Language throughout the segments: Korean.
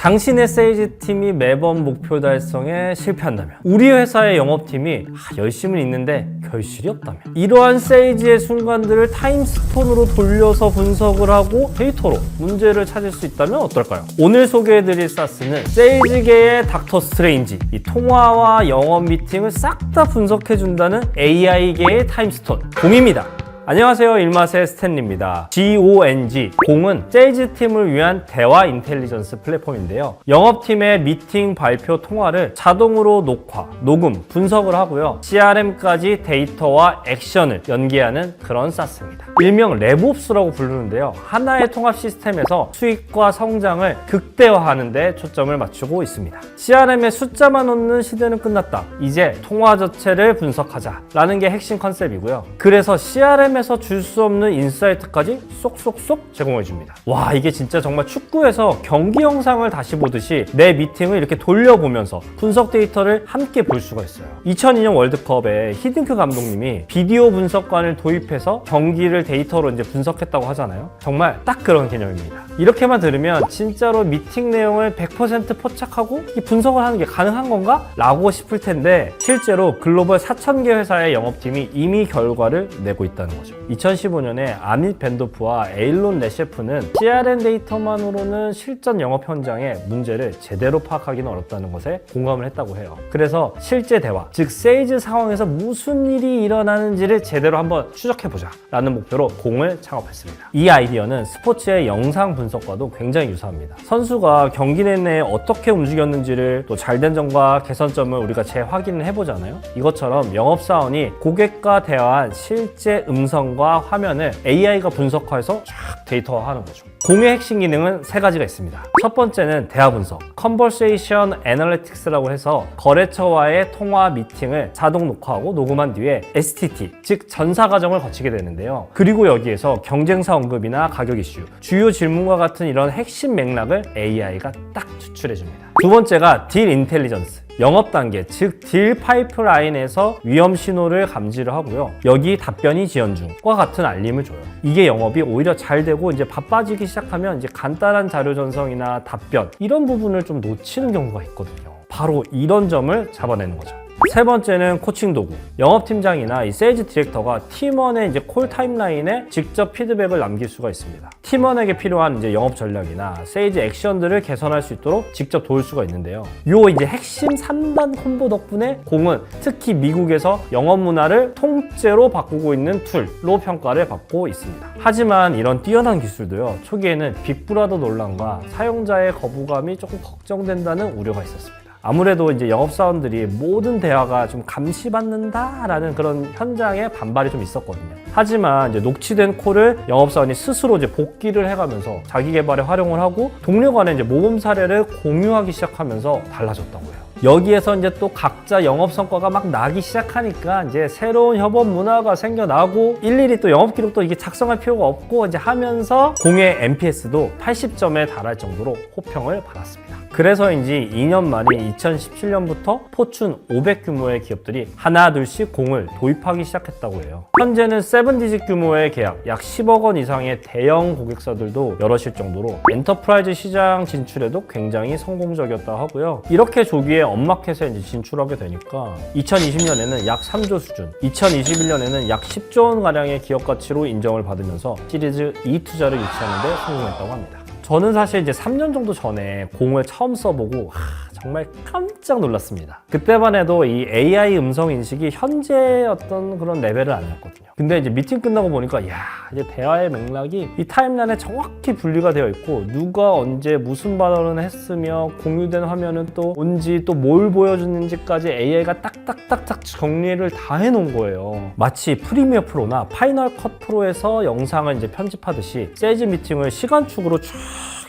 당신의 세일즈 팀이 매번 목표 달성에 실패한다면 우리 회사의 영업팀이 아, 열심은 있는데 결실이 없다면 이러한 세일즈의 순간들을 타임스톤으로 돌려서 분석을 하고 데이터로 문제를 찾을 수 있다면 어떨까요? 오늘 소개해드릴 사스는 세일즈계의 닥터 스트레인지 이 통화와 영업 미팅을 싹 다 분석해준다는 AI계의 타임스톤 공입니다. 안녕하세요. 일맛의 스탠리입니다. GONG, 공은 세일즈 팀을 위한 대화 인텔리전스 플랫폼인데요. 영업팀의 미팅, 발표, 통화를 자동으로 녹화, 녹음, 분석을 하고요. CRM까지 데이터와 액션을 연계하는 그런 사스입니다. 일명 랩옵스라고 부르는데요. 하나의 통합 시스템에서 수익과 성장을 극대화하는 데 초점을 맞추고 있습니다. CRM에 숫자만 넣는 시대는 끝났다. 이제 통화 자체를 분석하자 라는 게 핵심 컨셉이고요. 그래서 CRM 에서 줄 수 없는 인사이트까지 쏙쏙쏙 제공해 줍니다. 와, 이게 진짜 정말 축구에서 경기 영상을 다시 보듯이 내 미팅을 이렇게 돌려보면서 분석 데이터를 함께 볼 수가 있어요. 2002년 월드컵에 히딩크 감독님이 비디오 분석관을 도입해서 경기를 데이터로 이제 분석했다고 하잖아요. 정말 딱 그런 개념입니다. 이렇게만 들으면 진짜로 미팅 내용을 100% 포착하고 이 분석을 하는 게 가능한 건가? 라고 싶을 텐데 실제로 글로벌 4,000개 회사의 영업팀이 이미 결과를 내고 있다는 거죠. 2015년에 아밋 벤도프와 에일론 레셰프는 CRM 데이터만으로는 실전 영업 현장의 문제를 제대로 파악하기는 어렵다는 것에 공감을 했다고 해요. 그래서 실제 대화, 즉 세이즈 상황에서 무슨 일이 일어나는지를 제대로 한번 추적해보자 라는 목표로 공을 창업했습니다. 이 아이디어는 스포츠의 영상 분석과도 굉장히 유사합니다. 선수가 경기 내내 어떻게 움직였는지를 또 잘된 점과 개선점을 우리가 재확인을 해보잖아요. 이것처럼 영업사원이 고객과 대화한 실제 음성 과 화면을 AI가 분석해서 쫙 데이터화하는 거죠. 공의 핵심 기능은 세 가지가 있습니다. 첫 번째는 대화 분석, Conversation Analytics라고 해서 거래처와의 통화 미팅을 자동 녹화하고 녹음한 뒤에 STT, 즉 전사 과정을 거치게 되는데요. 그리고 여기에서 경쟁사 언급이나 가격 이슈, 주요 질문과 같은 이런 핵심 맥락을 AI가 딱 추출해 줍니다. 두 번째가 딜 인텔리전스. 영업 단계, 즉 딜 파이프라인에서 위험 신호를 감지를 하고요. 여기 답변이 지연 중과 같은 알림을 줘요. 이게 영업이 오히려 잘 되고 이제 바빠지기 시작 하면 이제 간단한 자료 전송이나 답변 이런 부분을 좀 놓치는 경우가 있거든요. 바로 이런 점을 잡아내는 거죠. 세 번째는 코칭 도구. 영업팀장이나 이 세일즈 디렉터가 팀원의 이제 콜 타임라인에 직접 피드백을 남길 수가 있습니다. 팀원에게 필요한 이제 영업 전략이나 세일즈 액션들을 개선할 수 있도록 직접 도울 수가 있는데요. 요 이제 핵심 3단 콤보 덕분에 공은 특히 미국에서 영업 문화를 통째로 바꾸고 있는 툴로 평가를 받고 있습니다. 하지만 이런 뛰어난 기술도요. 초기에는 빅브라더 논란과 사용자의 거부감이 조금 걱정된다는 우려가 있었습니다. 아무래도 이제 영업사원들이 모든 대화가 좀 감시받는다라는 그런 현장에 반발이 좀 있었거든요. 하지만 이제 녹취된 콜을 영업사원이 스스로 이제 복기를 해가면서 자기 개발에 활용을 하고 동료 간에 이제 모범 사례를 공유하기 시작하면서 달라졌다고 해요. 여기에서 이제 또 각자 영업 성과가 막 나기 시작하니까 이제 새로운 협업 문화가 생겨나고 일일이 또 영업 기록도 이게 작성할 필요가 없고 이제 하면서 공의 NPS도 80점에 달할 정도로 호평을 받았습니다. 그래서인지 2년 만인 2017년부터 포춘 500 규모의 기업들이 하나 둘씩 공을 도입하기 시작했다고 해요. 현재는 세븐디짓 규모의 계약 약 10억 원 이상의 대형 고객사들도 여럿일 정도로 엔터프라이즈 시장 진출에도 굉장히 성공적이었다 하고요. 이렇게 조기에 업마켓에 이제 진출하게 되니까 2020년에는 약 3조 수준, 2021년에는 약 10조 원 가량의 기업 가치로 인정을 받으면서 시리즈 E 투자를 유치하는 데 성공했다고 합니다. 저는 사실 이제 3년 정도 전에 공을 처음 써보고 하, 정말 깜짝 놀랐습니다. 그때만 해도 이 AI 음성 인식이 현재 어떤 그런 레벨은 아니었거든요. 근데 이제 미팅 끝나고 보니까 야 이제 대화의 맥락이 이 타임라인에 정확히 분리가 되어 있고 누가 언제 무슨 발언을 했으며 공유된 화면은 또 뭔지 또 뭘 보여주는지까지 AI가 딱딱딱딱 정리를 다 해놓은 거예요. 마치 프리미어 프로나 파이널 컷 프로에서 영상을 이제 편집하듯이 세즈 미팅을 시간축으로 쫙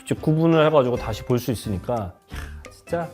이제 구분을 해가지고 다시 볼 수 있으니까 야, 진짜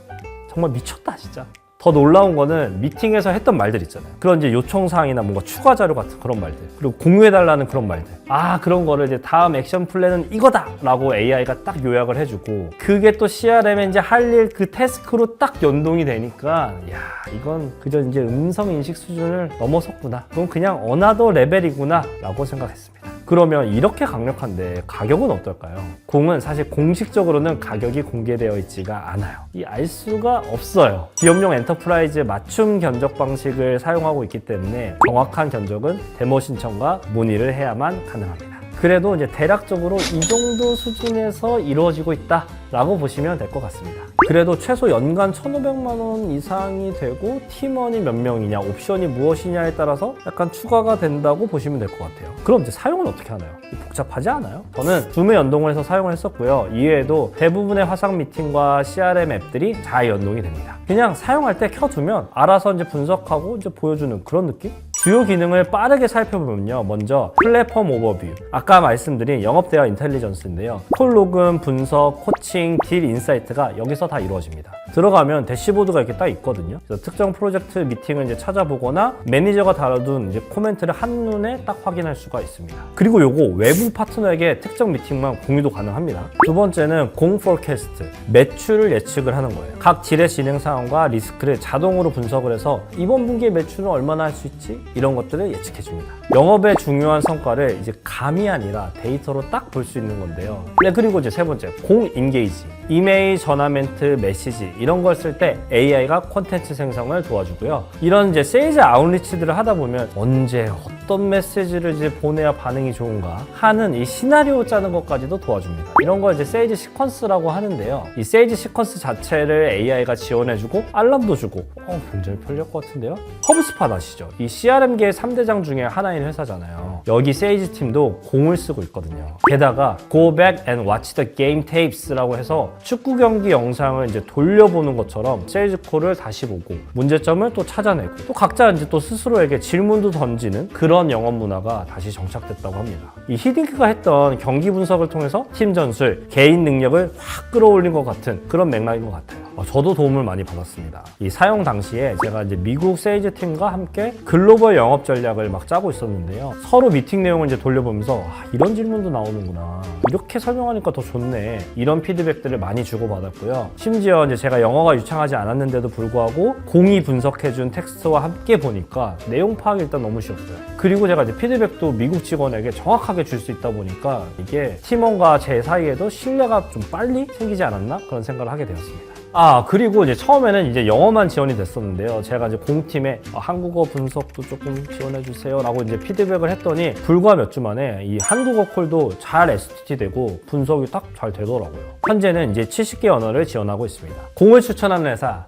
정말 미쳤다 진짜. 더 놀라운 거는 미팅에서 했던 말들 있잖아요. 그런 이제 요청사항이나 뭔가 추가 자료 같은 그런 말들. 그리고 공유해달라는 그런 말들. 아, 그런 거를 이제 다음 액션 플랜은 이거다! 라고 AI가 딱 요약을 해주고, 그게 또 CRM에 이제 할 일 그 태스크로 딱 연동이 되니까, 야, 이건 그저 이제 음성 인식 수준을 넘어섰구나. 그건 그냥 어나더 레벨이구나. 라고 생각했습니다. 그러면 이렇게 강력한데 가격은 어떨까요? 공은 사실 공식적으로는 가격이 공개되어 있지가 않아요. 이 알 수가 없어요. 기업용 엔터프라이즈 맞춤 견적 방식을 사용하고 있기 때문에 정확한 견적은 데모 신청과 문의를 해야만 가능합니다. 그래도 이제 대략적으로 이 정도 수준에서 이루어지고 있다라고 보시면 될 것 같습니다. 그래도 최소 연간 1,500만 원 이상이 되고 팀원이 몇 명이냐, 옵션이 무엇이냐에 따라서 약간 추가가 된다고 보시면 될 것 같아요. 그럼 이제 사용은 어떻게 하나요? 복잡하지 않아요? 저는 줌에 연동을 해서 사용을 했었고요. 이외에도 대부분의 화상 미팅과 CRM 앱들이 잘 연동이 됩니다. 그냥 사용할 때 켜두면 알아서 이제 분석하고 이제 보여주는 그런 느낌? 주요 기능을 빠르게 살펴보면요. 먼저 플랫폼 오버뷰. 아까 말씀드린 영업 대화 인텔리전스인데요. 콜 로금, 분석, 코칭, 딜 인사이트가 여기서 다 이루어집니다. 들어가면 대시보드가 이렇게 딱 있거든요. 그래서 특정 프로젝트 미팅을 이제 찾아보거나 매니저가 다뤄둔 이제 코멘트를 한눈에 딱 확인할 수가 있습니다. 그리고 요거 외부 파트너에게 특정 미팅만 공유도 가능합니다. 두 번째는 공 포캐스트. 매출을 예측을 하는 거예요. 각 딜의 진행 상황과 리스크를 자동으로 분석을 해서 이번 분기의 매출은 얼마나 할 수 있지? 이런 것들을 예측해 줍니다. 영업의 중요한 성과를 이제 감이 아니라 데이터로 딱 볼 수 있는 건데요. 네, 그리고 이제 세 번째, 공 인게이지. 이메일, 전화 멘트, 메시지 이런 걸 쓸 때 AI가 콘텐츠 생성을 도와주고요. 이런 이제 세일즈 아웃리치들을 하다 보면 언제 어떤 메시지를 이제 보내야 반응이 좋은가 하는 이 시나리오 짜는 것까지도 도와줍니다. 이런 걸 이제 세일즈 시퀀스라고 하는데요. 이 세일즈 시퀀스 자체를 AI가 지원해주고 알람도 주고 어, 굉장히 편리할 것 같은데요. 허브스팟 아시죠? 이 CRM계의 3대장 중에 하나인 회사잖아요. 여기 세이지 팀도 공을 쓰고 있거든요. 게다가 Go Back and Watch the Game Tapes라고 해서 축구 경기 영상을 이제 돌려보는 것처럼 세이지 콜을 다시 보고 문제점을 또 찾아내고 또 각자 이제 또 스스로에게 질문도 던지는 그런 영업 문화가 다시 정착됐다고 합니다. 이 히딩크가 했던 경기 분석을 통해서 팀 전술, 개인 능력을 확 끌어올린 것 같은 그런 맥락인 것 같아요. 어, 저도 도움을 많이 받았습니다. 이 사용 당시에 제가 이제 미국 세이즈 팀과 함께 글로벌 영업 전략을 막 짜고 있었는데요. 서로 미팅 내용을 이제 돌려보면서 아, 이런 질문도 나오는구나. 이렇게 설명하니까 더 좋네. 이런 피드백들을 많이 주고받았고요. 심지어 이제 제가 영어가 유창하지 않았는데도 불구하고 공이 분석해준 텍스트와 함께 보니까 내용 파악이 일단 너무 쉬웠어요. 그리고 제가 이제 피드백도 미국 직원에게 정확하게 줄 수 있다 보니까 이게 팀원과 제 사이에도 신뢰가 좀 빨리 생기지 않았나 그런 생각을 하게 되었습니다. 아 그리고 이제 처음에는 이제 영어만 지원이 됐었는데요. 제가 이제 공팀에 어, 한국어 분석도 조금 지원해 주세요라고 이제 피드백을 했더니 불과 몇 주 만에 이 한국어 콜도 잘 STT 되고 분석이 딱 잘 되더라고요. 현재는 이제 70개 언어를 지원하고 있습니다. 공을 추천하는 회사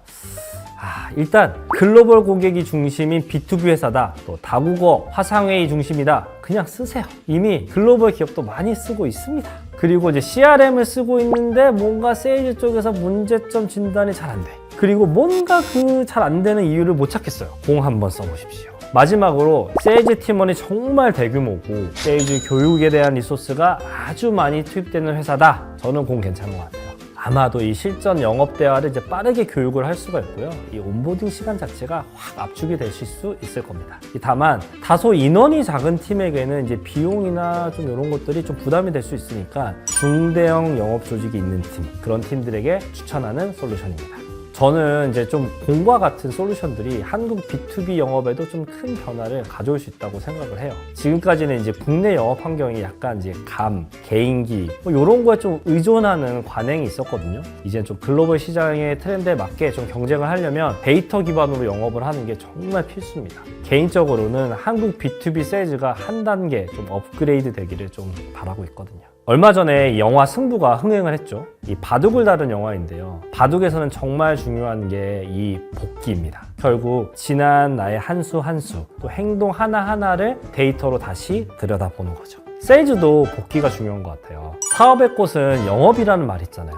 아, 일단 글로벌 고객이 중심인 B2B 회사다. 또 다국어 화상회의 중심이다. 그냥 쓰세요. 이미 글로벌 기업도 많이 쓰고 있습니다. 그리고 이제 CRM을 쓰고 있는데 뭔가 세일즈 쪽에서 문제점 진단이 잘 안 돼. 그리고 뭔가 그 잘 안 되는 이유를 못 찾겠어요. 공 한번 써보십시오. 마지막으로 세일즈 팀원이 정말 대규모고 세일즈 교육에 대한 리소스가 아주 많이 투입되는 회사다. 저는 공 괜찮은 것 같아요. 아마도 이 실전 영업 대화를 이제 빠르게 교육을 할 수가 있고요. 이 온보딩 시간 자체가 확 압축이 되실 수 있을 겁니다. 다만 다소 인원이 작은 팀에게는 이제 비용이나 좀 이런 것들이 좀 부담이 될 수 있으니까 중대형 영업 조직이 있는 팀 그런 팀들에게 추천하는 솔루션입니다. 저는 이제 좀 공과 같은 솔루션들이 한국 B2B 영업에도 좀 큰 변화를 가져올 수 있다고 생각을 해요. 지금까지는 이제 국내 영업 환경이 약간 이제 감, 개인기 뭐 이런 거에 좀 의존하는 관행이 있었거든요. 이제 좀 글로벌 시장의 트렌드에 맞게 좀 경쟁을 하려면 데이터 기반으로 영업을 하는 게 정말 필수입니다. 개인적으로는 한국 B2B 세일즈가 한 단계 좀 업그레이드 되기를 좀 바라고 있거든요. 얼마 전에 이 영화 승부가 흥행을 했죠. 이 바둑을 다룬 영화인데요. 바둑에서는 정말 중요한 게 이 복기입니다. 결국 지난 나의 한 수 한 수, 또 행동 하나하나를 데이터로 다시 들여다보는 거죠. 세일즈도 복기가 중요한 것 같아요. 사업의 꽃은 영업이라는 말 있잖아요.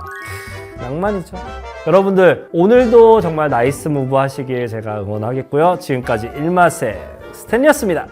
낭만이죠. 여러분들 오늘도 정말 나이스 무브 하시길 제가 응원하겠고요. 지금까지 일마세 스탠이었습니다.